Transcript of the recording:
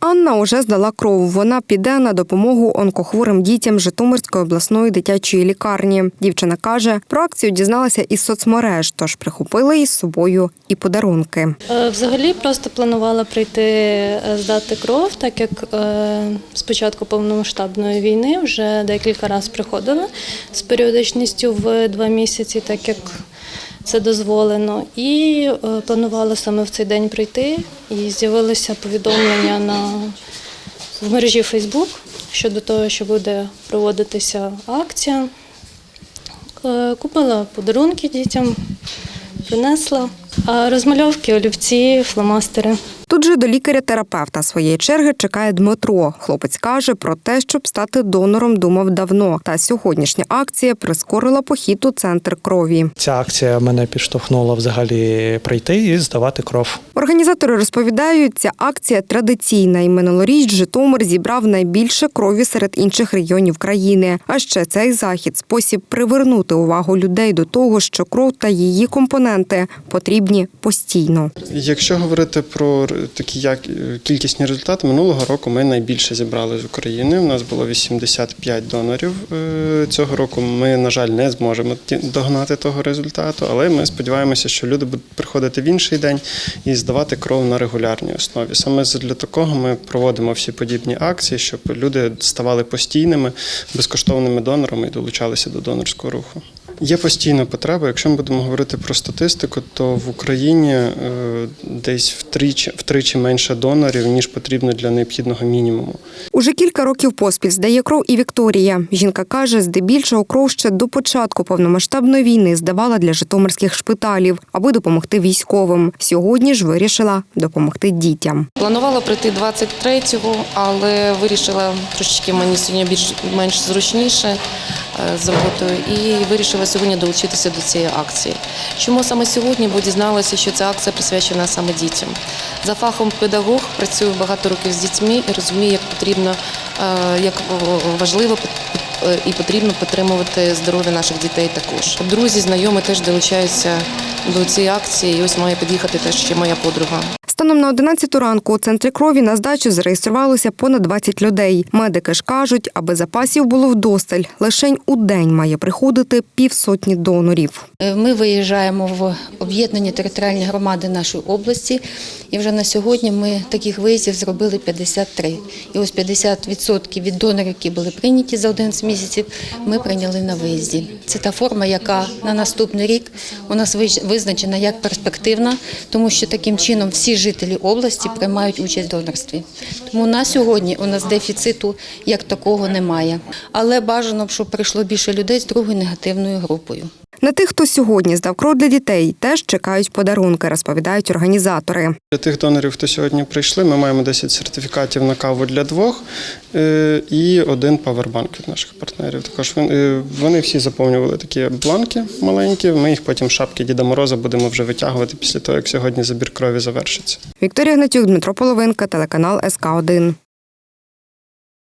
Анна уже здала кров. Вона піде на допомогу онкохворим дітям Житомирської обласної дитячої лікарні. Дівчина каже, про акцію дізналася із соцмереж, тож прихопила із собою і подарунки. Е, Взагалі просто планувала прийти е, здати кров, так як е, з початку повномасштабної війни вже декілька разів приходила з періодичністю в два місяці, так як це дозволено. І е, планувала саме в цей день прийти. І з'явилося повідомлення на в мережі Фейсбук щодо того, що буде проводитися акція. Е, Купила подарунки дітям, принесла. Розмальовки, олівці, фломастери. Тут же до лікаря-терапевта своєї черги чекає Дмитро. Хлопець каже про те, щоб стати донором, думав давно. Та сьогоднішня акція прискорила похід у центр крові. Ця акція мене підштовхнула взагалі прийти і здавати кров. Організатори розповідають, ця акція традиційна, і минулоріч Житомир зібрав найбільше крові серед інших регіонів країни. А ще цей захід спосіб привернути увагу людей до того, що кров та її компоненти потрібні постійно. Якщо говорити про такі як кількісні результати, минулого року ми найбільше зібрали з України. У нас було 85 донорів. Е, Цього року ми, на жаль, не зможемо догнати того результату, але ми сподіваємося, що люди будуть приходити в інший день і здавати кров на регулярній основі. Саме для такого ми проводимо всі подібні акції, щоб люди ставали постійними безкоштовними донорами і долучалися до донорського руху. Є постійна потреба. Якщо ми будемо говорити про статистику, то в Україні е, десь втричі, втричі менше донорів, ніж потрібно для необхідного мінімуму. Уже кілька років поспіль здає кров і Вікторія. Жінка каже, здебільшого кров ще до початку повномасштабної війни здавала для житомирських шпиталів, аби допомогти військовим. Сьогодні ж вирішила допомогти дітям. Планувала прийти 23-го, але вирішила трошечки мені сьогодні більш менш зручніше е, з роботою і вирішила сьогодні долучитися до цієї акції. Чому саме сьогодні? Бо дізналася, що ця акція присвячена саме дітям. За фахом педагог працюю багато років з дітьми і розумію, як потрібно, е, як важливо е, і потрібно підтримувати здоров'я наших дітей також. Друзі, знайомі теж долучаються до цієї акції. І ось має під'їхати теж ще моя подруга. Станом на 11 ранку у центрі крові на здачу зареєструвалося понад 20 людей. Медики ж кажуть, аби запасів було вдосталь, лишень у день має приходити півсотні донорів. Е, Ми виїжджаємо в об'єднані територіальні громади нашої області, і вже на сьогодні ми таких виїздів зробили 53. І ось 50% від донорів, які були прийняті за 11 місяців, ми прийняли на виїзді. Це та форма, яка на наступний рік у нас визначена як перспективна, тому що таким чином всі жителі області приймають участь в донорстві. Тому на сьогодні у нас дефіциту як такого немає. Але бажано б, щоб прийшло більше людей з другою негативною групою. На тих, хто сьогодні здав кров для дітей, теж чекають подарунки, розповідають організатори. Для тих донорів, хто сьогодні прийшли, ми маємо 10 сертифікатів на каву для двох е, і один павербанк від наших партнерів. Також вони, е, всі заповнювали такі бланки маленькі. Ми їх потім шапки Діда Мороза будемо вже витягувати після того, як сьогодні забір крові завершиться. Вікторія Гнатюк, Дмитро Половинка, телеканал СК 1